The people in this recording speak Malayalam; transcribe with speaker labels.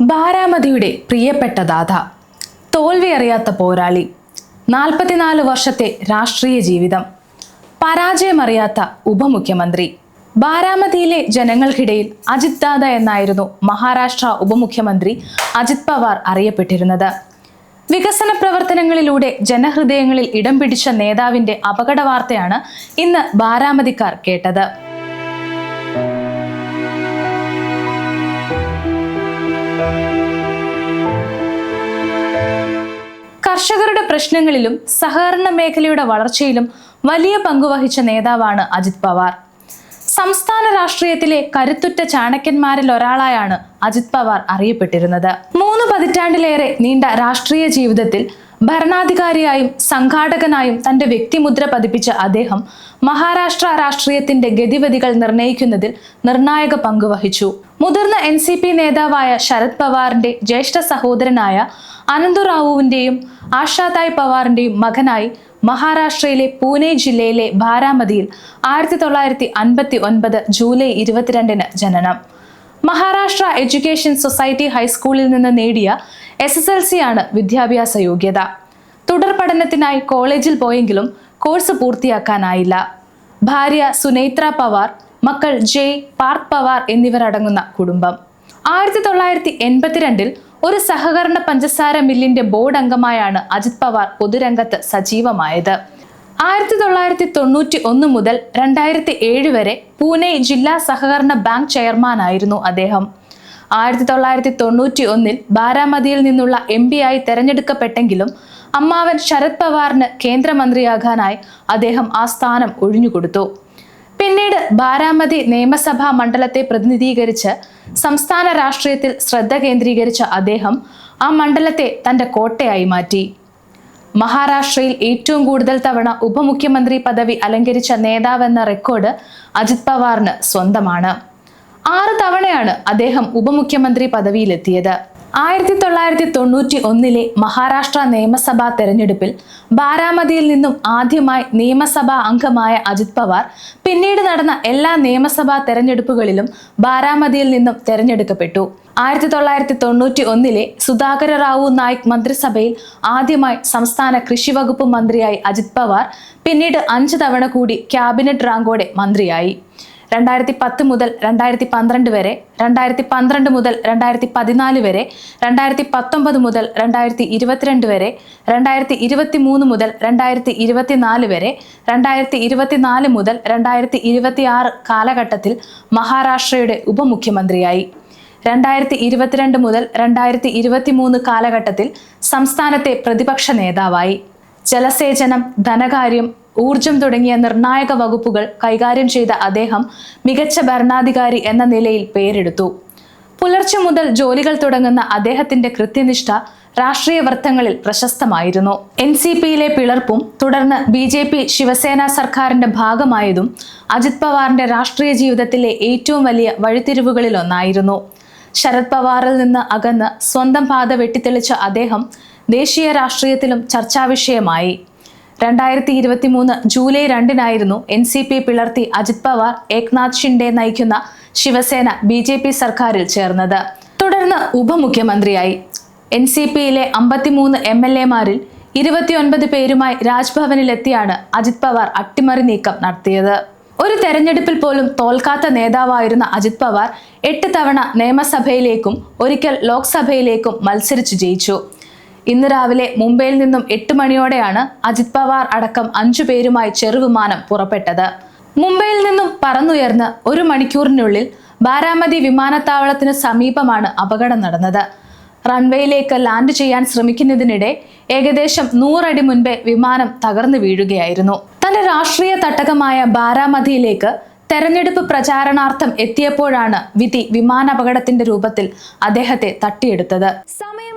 Speaker 1: ബാരാമതിയുടെ പ്രിയപ്പെട്ട ദാത തോൽവി അറിയാത്ത പോരാളി നാൽപ്പത്തിനാല് വർഷത്തെ രാഷ്ട്രീയ ജീവിതം പരാജയമറിയാത്ത ഉപമുഖ്യമന്ത്രി ബാരാമതിയിലെ ജനങ്ങൾക്കിടയിൽ അജിത് ദാദ എന്നായിരുന്നു മഹാരാഷ്ട്ര ഉപമുഖ്യമന്ത്രി അജിത് പവാർ അറിയപ്പെട്ടിരുന്നത്. വികസന പ്രവർത്തനങ്ങളിലൂടെ ജനഹൃദയങ്ങളിൽ ഇടം പിടിച്ച നേതാവിന്റെ അപകട വാർത്തയാണ് ഇന്ന് ബാരാമതിക്കാർ കേട്ടത്. പ്രശ്നങ്ങളിലും സഹകരണ മേഖലയുടെ വളർച്ചയിലും വലിയ പങ്കുവഹിച്ച നേതാവാണ് അജിത് പവാർ. സംസ്ഥാന രാഷ്ട്രീയത്തിലെ കരുത്തുറ്റ ചാണക്യന്മാരിൽ ഒരാളായാണ് അജിത് പവാർ അറിയപ്പെട്ടിരുന്നത്. മൂന്ന് പതിറ്റാണ്ടിലേറെ നീണ്ട രാഷ്ട്രീയ ജീവിതത്തിൽ ഭരണാധികാരിയായും സംഘാടകനായും തന്റെ വ്യക്തിമുദ്ര പതിപ്പിച്ച അദ്ദേഹം മഹാരാഷ്ട്ര രാഷ്ട്രീയത്തിന്റെ ഗതിവിധികൾ നിർണയിക്കുന്നതിൽ നിർണായക പങ്കുവഹിച്ചു. മുതിർന്ന എൻ നേതാവായ ശരത് പവാറിന്റെ ജ്യേഷ്ഠ സഹോദരനായ അനന്തുറാവുവിന്റെയും ആഷാതായ് പവാറിന്റെയും മകനായി മഹാരാഷ്ട്രയിലെ പൂനെ ജില്ലയിലെ ബാരാമതിയിൽ ആയിരത്തി തൊള്ളായിരത്തി അൻപത്തി ഒൻപത് ജൂലൈ ഇരുപത്തിരണ്ടിന് ജനനം. മഹാരാഷ്ട്ര എഡ്യൂക്കേഷൻ സൊസൈറ്റി ഹൈസ്കൂളിൽ നിന്ന് നേടിയ എസ് എസ് എൽ സി ആണ് വിദ്യാഭ്യാസ യോഗ്യത. തുടർ പഠനത്തിനായി കോളേജിൽ പോയെങ്കിലും കോഴ്സ് പൂർത്തിയാക്കാനായില്ല. ഭാര്യ സുനേത്ര പവാർ മക്കൾ ജയ് പാർത്ഥ് പവാർ എന്നിവരടങ്ങുന്ന കുടുംബം. ആയിരത്തി തൊള്ളായിരത്തി എൺപത്തിരണ്ടിൽ ഒരു സഹകരണ പഞ്ചസാര മില്ലിന്റെ ബോർഡ് അംഗമായാണ് അജിത് പവാർ പൊതുരംഗത്ത് സജീവമായത്. ആയിരത്തി തൊള്ളായിരത്തി തൊണ്ണൂറ്റി ഒന്ന് മുതൽ രണ്ടായിരത്തി ഏഴ് വരെ പൂനെ ജില്ലാ സഹകരണ ബാങ്ക് ചെയർമാനായിരുന്നു അദ്ദേഹം. ആയിരത്തി തൊള്ളായിരത്തി തൊണ്ണൂറ്റി ഒന്നിൽ ബാരാമതിയിൽ നിന്നുള്ള എം പി ആയി തെരഞ്ഞെടുക്കപ്പെട്ടെങ്കിലും അമ്മാവൻ ശരത് പവാറിന് കേന്ദ്രമന്ത്രിയാകാനായി അദ്ദേഹം ആ സ്ഥാനം ഒഴിഞ്ഞുകൊടുത്തു. പിന്നീട് ബാരാമതി നിയമസഭാ മണ്ഡലത്തെ പ്രതിനിധീകരിച്ച് സംസ്ഥാന രാഷ്ട്രീയത്തിൽ ശ്രദ്ധ കേന്ദ്രീകരിച്ച അദ്ദേഹം ആ മണ്ഡലത്തെ തന്റെ കോട്ടയായി മാറ്റി. മഹാരാഷ്ട്രയിൽ ഏറ്റവും കൂടുതൽ തവണ ഉപമുഖ്യമന്ത്രി പദവി അലങ്കരിച്ച നേതാവെന്ന റെക്കോർഡ് അജിത് പവാറിന് സ്വന്തമാണ്. ആറ് തവണയാണ് അദ്ദേഹം ഉപമുഖ്യമന്ത്രി പദവിയിലെത്തിയത്. ആയിരത്തി തൊള്ളായിരത്തി തൊണ്ണൂറ്റി ഒന്നിലെ മഹാരാഷ്ട്ര നിയമസഭാ തെരഞ്ഞെടുപ്പിൽ ബാരാമതിയിൽ നിന്നും ആദ്യമായി നിയമസഭാ അംഗമായ അജിത് പവാർ പിന്നീട് നടന്ന എല്ലാ നിയമസഭാ തെരഞ്ഞെടുപ്പുകളിലും ബാരാമതിയിൽ നിന്നും തെരഞ്ഞെടുക്കപ്പെട്ടു. ആയിരത്തി തൊള്ളായിരത്തി തൊണ്ണൂറ്റി ഒന്നിലെ സുധാകര റാവു നായിക് മന്ത്രിസഭയിൽ ആദ്യമായി സംസ്ഥാന കൃഷി വകുപ്പ് മന്ത്രിയായി അജിത് പവാർ പിന്നീട് അഞ്ച് തവണ കൂടി ക്യാബിനറ്റ് റാങ്കോടെ മന്ത്രിയായി. രണ്ടായിരത്തി പത്ത് മുതൽ രണ്ടായിരത്തി പന്ത്രണ്ട് വരെ രണ്ടായിരത്തി പന്ത്രണ്ട് മുതൽ രണ്ടായിരത്തി പതിനാല് വരെ രണ്ടായിരത്തി പത്തൊമ്പത് മുതൽ രണ്ടായിരത്തി ഇരുപത്തിരണ്ട് വരെ രണ്ടായിരത്തി ഇരുപത്തി മൂന്ന് മുതൽ രണ്ടായിരത്തി ഇരുപത്തിനാല് വരെ രണ്ടായിരത്തി ഇരുപത്തിനാല് മുതൽ രണ്ടായിരത്തി ഇരുപത്തി ആറ് കാലഘട്ടത്തിൽ മഹാരാഷ്ട്രയുടെ ഉപമുഖ്യമന്ത്രിയായി. രണ്ടായിരത്തി ഇരുപത്തിരണ്ട് മുതൽ രണ്ടായിരത്തി ഇരുപത്തി മൂന്ന് കാലഘട്ടത്തിൽ സംസ്ഥാനത്തെ പ്രതിപക്ഷ നേതാവായി. ജലസേചനം ധനകാര്യം ഊർജം തുടങ്ങിയ നിർണായക വകുപ്പുകൾ കൈകാര്യം ചെയ്ത അദ്ദേഹം മികച്ച ഭരണാധികാരി എന്ന നിലയിൽ പേരെടുത്തു. പുലർച്ചെ മുതൽ ജോലികൾ തുടങ്ങുന്ന അദ്ദേഹത്തിന്റെ കൃത്യനിഷ്ഠ രാഷ്ട്രീയ വൃത്തങ്ങളിൽ പ്രശസ്തമായിരുന്നു. എൻ സി പിയിലെ പിളർപ്പും തുടർന്ന് ബി ജെ പി ശിവസേന സർക്കാരിന്റെ ഭാഗമായതും അജിത് പവാറിന്റെ രാഷ്ട്രീയ ജീവിതത്തിലെ ഏറ്റവും വലിയ വഴിത്തിരിവുകളിലൊന്നായിരുന്നു. ശരത് പവാറിൽ നിന്ന് അകന്ന് സ്വന്തം പാത വെട്ടിത്തെളിച്ച അദ്ദേഹം ദേശീയ രാഷ്ട്രീയത്തിലും ചർച്ചാവിഷയമായി. രണ്ടായിരത്തി ഇരുപത്തി മൂന്ന് ജൂലൈ രണ്ടിനായിരുന്നു എൻ സി പി പിളർത്തി അജിത് പവാർ ഏക്നാഥ് ഷിൻഡെ നയിക്കുന്ന ശിവസേന ബി ജെ പി സർക്കാരിൽ ചേർന്നത്. തുടർന്ന് ഉപമുഖ്യമന്ത്രിയായി. എൻ സി പിയിലെ അമ്പത്തിമൂന്ന് എം എൽ എമാരിൽ ഇരുപത്തിയൊൻപത് പേരുമായി രാജ്ഭവനിലെത്തിയാണ് അജിത് പവാർ അട്ടിമറി നീക്കം നടത്തിയത്. ഒരു തെരഞ്ഞെടുപ്പിൽ പോലും തോൽക്കാത്ത നേതാവായിരുന്ന അജിത് പവാർ എട്ട് തവണ നിയമസഭയിലേക്കും ഒരിക്കൽ ലോക്സഭയിലേക്കും മത്സരിച്ചു ജയിച്ചു. ഇന്ന് രാവിലെ മുംബൈയിൽ നിന്നും എട്ട് മണിയോടെയാണ് അജിത് പവാർ അടക്കം അഞ്ചു പേരുമായി ചെറുവിമാനം പുറപ്പെട്ടത്. മുംബൈയിൽ നിന്നും പറന്നുയർന്ന് ഒരു മണിക്കൂറിനുള്ളിൽ ബാരാമതി വിമാനത്താവളത്തിന് സമീപമാണ് അപകടം നടന്നത്. റൺവേയിലേക്ക് ലാൻഡ് ചെയ്യാൻ ശ്രമിക്കുന്നതിനിടെ ഏകദേശം നൂറടി മുൻപേ വിമാനം തകർന്നു വീഴുകയായിരുന്നു. തന്റെ രാഷ്ട്രീയ തട്ടകമായ ബാരാമതിയിലേക്ക് തെരഞ്ഞെടുപ്പ് പ്രചാരണാർത്ഥം എത്തിയപ്പോഴാണ് വിധി വിമാനാപകടത്തിന്റെ രൂപത്തിൽ അദ്ദേഹത്തെ തട്ടിയെടുത്തത്.
Speaker 2: Samayam